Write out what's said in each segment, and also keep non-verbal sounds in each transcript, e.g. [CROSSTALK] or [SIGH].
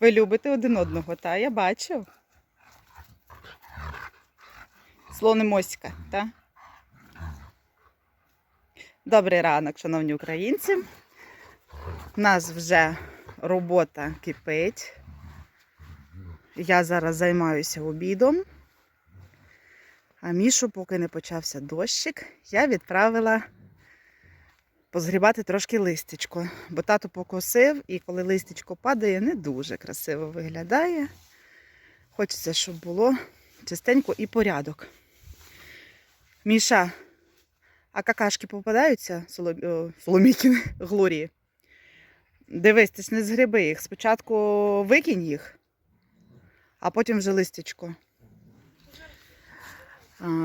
Ви любите один одного, та я бачу. Слони моська, так? Добрий ранок, шановні українці. У нас вже робота кипить. Я зараз займаюся обідом. А Мішу, поки не почався дощик, я відправила позгрібати трошки листячко. Бо тато покосив, і коли листячко падає, не дуже красиво виглядає. Хочеться, щоб було чистенько і порядок. Міша, а какашки попадаються Солом... о, Соломійки [LAUGHS] Глорії? Дивись, ти ж не згриби їх. Спочатку викинь їх, а потім вже листячко.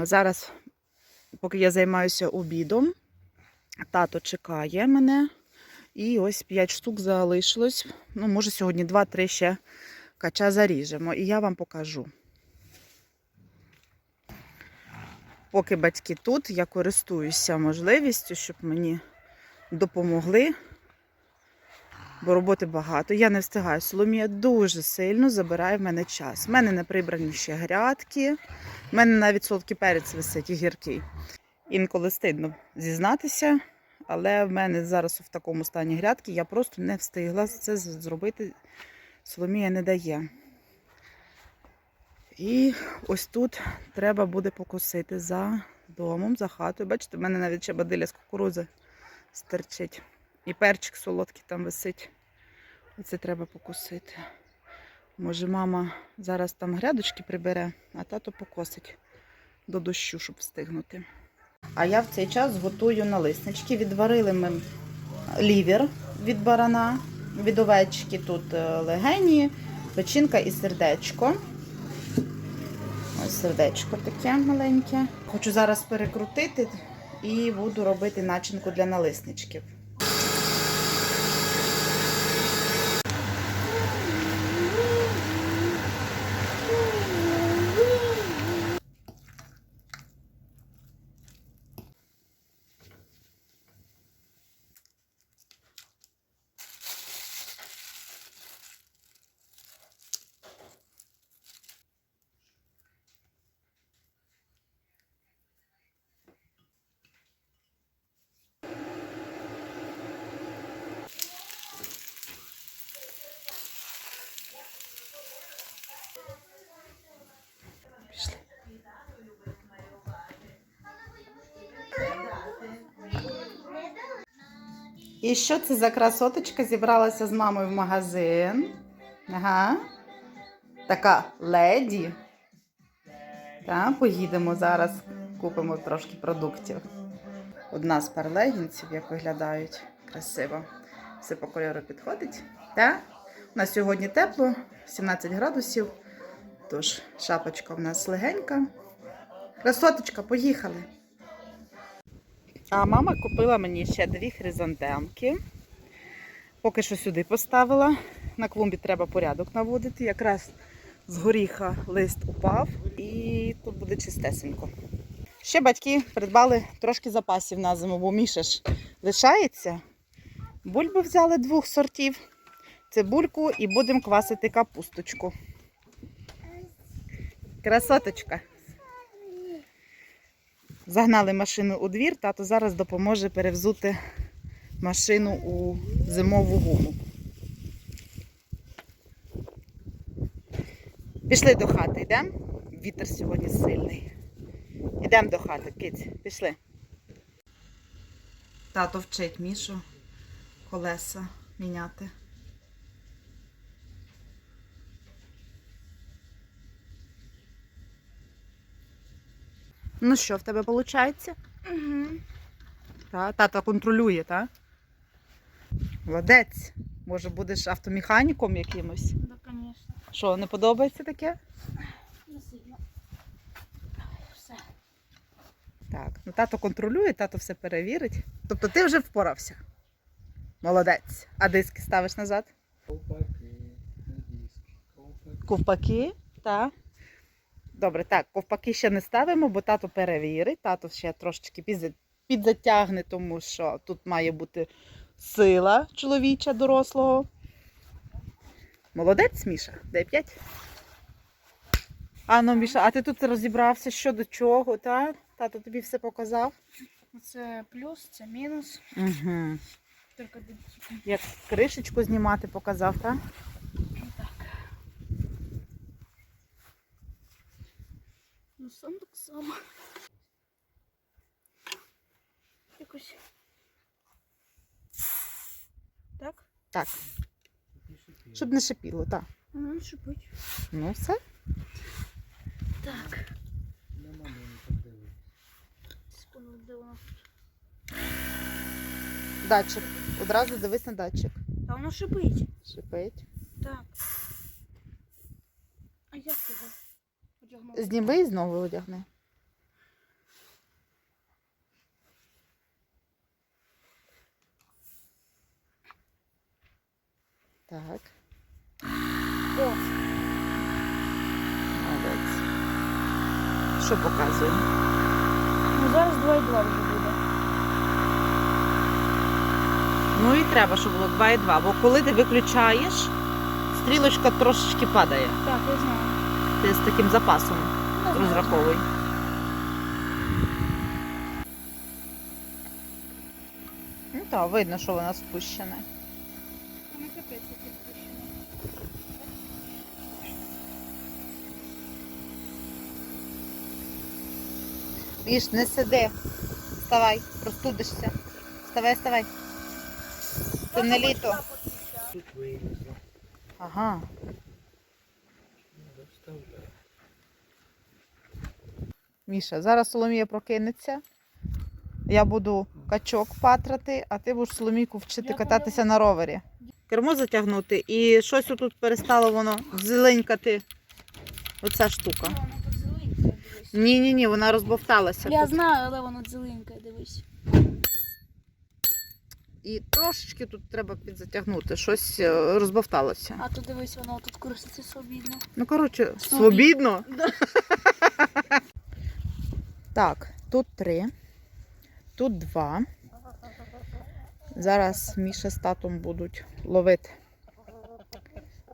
Зараз, поки я займаюся обідом, тато чекає мене. І ось 5 штук залишилось. Ну, може, сьогодні 2-3 ще кача заріжемо. І я вам покажу. Поки батьки тут, я користуюся можливістю, щоб мені допомогли. Бо роботи багато. Я не встигаю. Соломія дуже сильно забирає в мене час. У мене не прибрані ще грядки. У мене навіть солодкий перець висить і гіркий. Інколи стидно зізнатися, але в мене зараз в такому стані грядки я просто не встигла це зробити. Соломія не дає. І ось тут треба буде покосити за домом, за хатою. Бачите, в мене навіть ще бадиля з кукурузи стерчить. І перчик солодкий там висить. Оце треба покосити. Може, мама зараз там грядочки прибере, а тато покосить до дощу, щоб встигнути. А я в цей час готую налиснички. Відварили ми лівер від барана, від овечки тут е, легені, печінка і сердечко. Ось сердечко таке маленьке. Хочу зараз перекрутити і буду робити начинку для налисничків. І що це за красоточка зібралася з мамою в магазин? Ага. Така леді. Так, поїдемо зараз, купимо трошки продуктів. Одна з пар легінців, як виглядають. Красиво. Все по кольору підходить. Так? У нас сьогодні тепло, 17 градусів. Тож, шапочка в нас легенька. Красоточка, поїхали. А мама купила мені ще дві хризантемки. Поки що сюди поставила. На клумбі треба порядок наводити. Якраз з горіха лист упав і тут буде чистесенько. Ще батьки придбали трошки запасів на зиму, бо Міша лишається. Бульби взяли двох сортів. Цибульку і будемо квасити капусточку. Красоточка. Загнали машину у двір, тато зараз допоможе перевзути машину у зимову гуму. Пішли до хати, йдемо? Вітер сьогодні сильний. Йдемо до хати, киць, пішли. Тато вчить Мішу колеса міняти. Ну що, в тебе виходить? Угу. Та, тато контролює, так? Молодець. Може, будеш автомеханіком якимось? Да, конечно. Що, не подобається таке? Не сильно. Все. Так. Ну, тато контролює, тато все перевірить. Тобто ти вже впорався. Молодець. А диски ставиш назад? Ковпаки, диски, ковпаки. Ковпаки, так. Добре, так, ковпаки ще не ставимо, бо тато перевірить. Тато ще трошечки підзатягне, тому що тут має бути сила чоловіча дорослого. Молодець, Міша, дай п'ять. А ну, Міша, а ти тут розібрався, що до чого, так? Тато тобі все показав. Це плюс, це мінус. Угу. Тільки Як кришечку знімати показав, так? так. Ну сам так. Якось. Так? Так, щоб не шипіло, так. Ну, шипить. Ну, все. Так. На маму не подивись. Секунду, де воно? Датчик. Одразу дивись на датчик. Та воно шипить. Шипить. Так. А як його одягнути? Зніми і знову одягни. Так, О, молодець. Що показує? ну зараз 2,2 вже буде. Ну і треба, щоб було 2,2, бо коли ти виключаєш, стрілочка трошечки падає. Так, я знаю. Ти з таким запасом знаю. розраховуй. Ну так, видно, що вона спущена. Капець, як відпущено. Віж, не сиди. Вставай, простудишся. Вставай, вставай. Це не літо. Тут вилізла. Ага. Міша, зараз Соломія прокинеться. Я буду качок патрати, а ти будеш Соломійку вчити кататися на ровері. Кермо затягнути і щось тут перестало воно зеленькати. Оця штука. Ні, ні, ні, вона розбовталася. Я тут. знаю, але воно зеленьке, дивись. І трошечки тут треба підзатягнути. Щось е, розбовталося. А то дивись, воно тут крутиться свобідно. Ну, коротше, Свобідно. свобідно. [LAUGHS] Так, тут три, тут два. Зараз Міша з татом будуть ловити.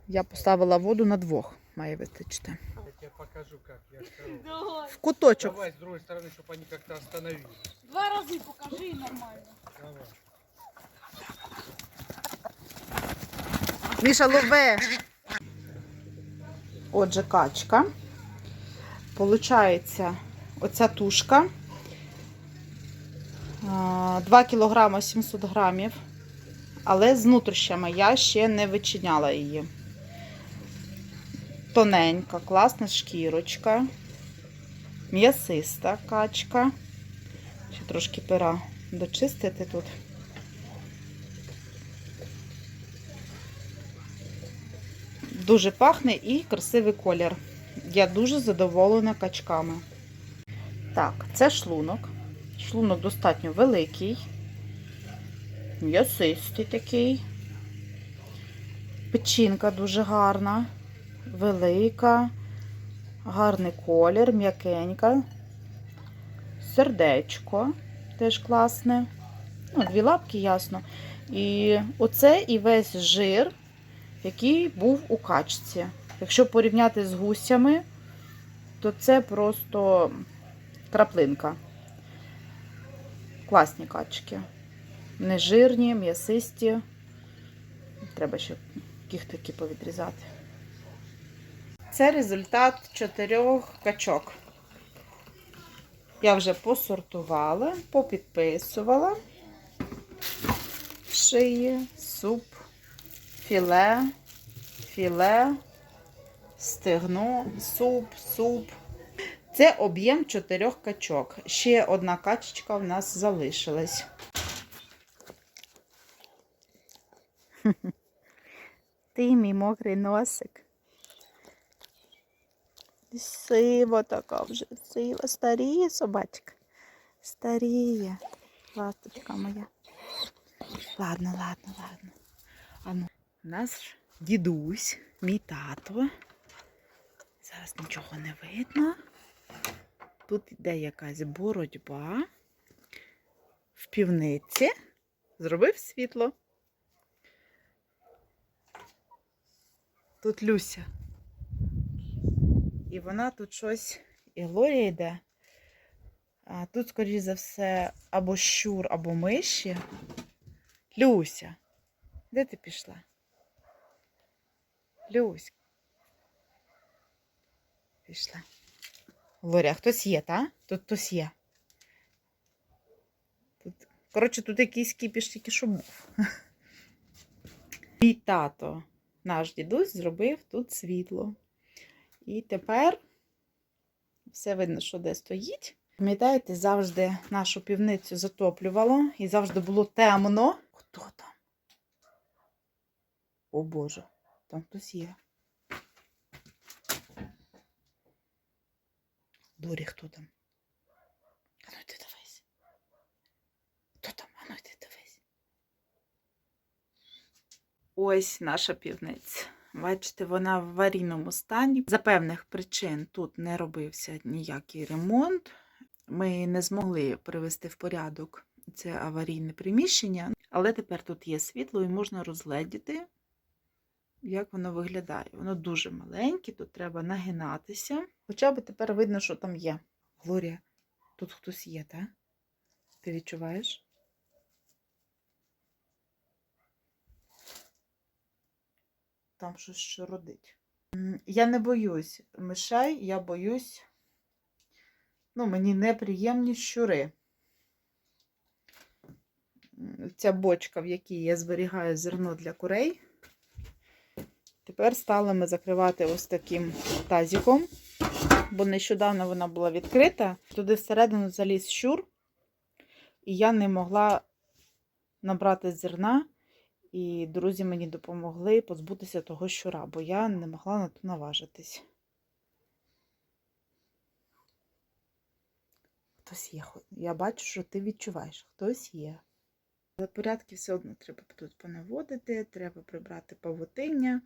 Я поставила воду на двох, має вистачити. Я тебе покажу, как я. Давай. В куточок. Давай с другой стороны, чтобы они как-то остановились. Два рази покажи і нормально. Давай. Міша, лови. Отже, качка. Получається, оця тушка. 2 кг 700 грамів. Але з нутрощами я ще не вичиняла її. Тоненька, класна шкірочка. М'ясиста качка. Ще трошки пера дочистити тут. Дуже пахне і красивий колір. Я дуже задоволена качками. Так, це шлунок. Шлунок достатньо великий, м'ясистий такий. Печінка дуже гарна, велика, гарний колір, м'якенька. Сердечко теж класне. Ну, дві лапки, ясно. І оце і весь жир який був у качці. Якщо порівняти з гусями, то це просто краплинка. Класні качки. Нежирні, м'ясисті. Треба ще кіхтики повідрізати. Це результат чотирьох качок. Я вже посортувала, попідписувала шиї, суп філе, філе, стегно, суп, суп. Це об'єм чотирьох качок. Ще одна качечка в нас залишилась. [LAUGHS] Ти мій мокрий носик. Сива така вже, сива, старіє собачка. Старіє. Ласточка моя. Ладно, ладно, ладно. А ну. Наш дідусь, мій тато. Зараз нічого не видно. Тут йде якась боротьба. В півниці зробив світло. Тут Люся. І вона тут щось і Лорі йде. А Тут, скоріш за все, або щур, або миші. Люся, де ти пішла? Люсь Пішла. Глорія, хтось є, та? Тут хтось є. Тут... Коротше, тут якийсь кіпіш тільки що був. [LAUGHS] Мій тато, наш дідусь, зробив тут світло. І тепер все видно, що де стоїть. Пам'ятаєте, завжди нашу півницю затоплювало і завжди було темно. Хто там? О Боже, там хтось є. Дорі, хто там? А ну йди дивись. Хто там? А ну йди дивись. Ось наша півниця. Бачите, вона в аварійному стані. За певних причин тут не робився ніякий ремонт. Ми не змогли привести в порядок це аварійне приміщення, але тепер тут є світло і можна розгледіти, як воно виглядає. Воно дуже маленьке, тут треба нагинатися. Хоча б тепер видно, що там є. Глорія, тут хтось є, так? Ти відчуваєш? Там щось що родить. Я не боюсь мишей, я боюсь. Ну, мені неприємні щури. Ця бочка, в якій я зберігаю зерно для курей. Тепер стали ми закривати ось таким тазиком, бо нещодавно вона була відкрита. Туди всередину заліз щур, і я не могла набрати зерна. І друзі мені допомогли позбутися того щура, бо я не могла на то наважитись. Хтось є. Я бачу, що ти відчуваєш, хтось є. Але порядки все одно треба тут понаводити, треба прибрати павутиння,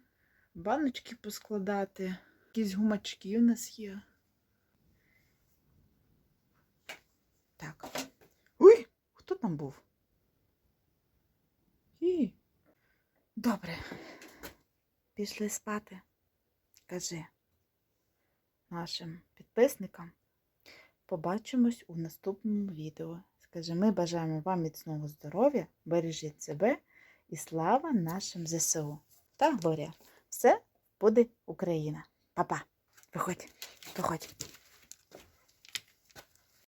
баночки поскладати. Якісь гумачки у нас є. Так. Ой, хто там був? І. Добре. Пішли спати. Кажи нашим підписникам. Побачимось у наступному відео. Скажи, ми бажаємо вам міцного здоров'я, бережіть себе і слава нашим ЗСУ. Та Глорія, все буде Україна. Па-па. Виходь, виходь.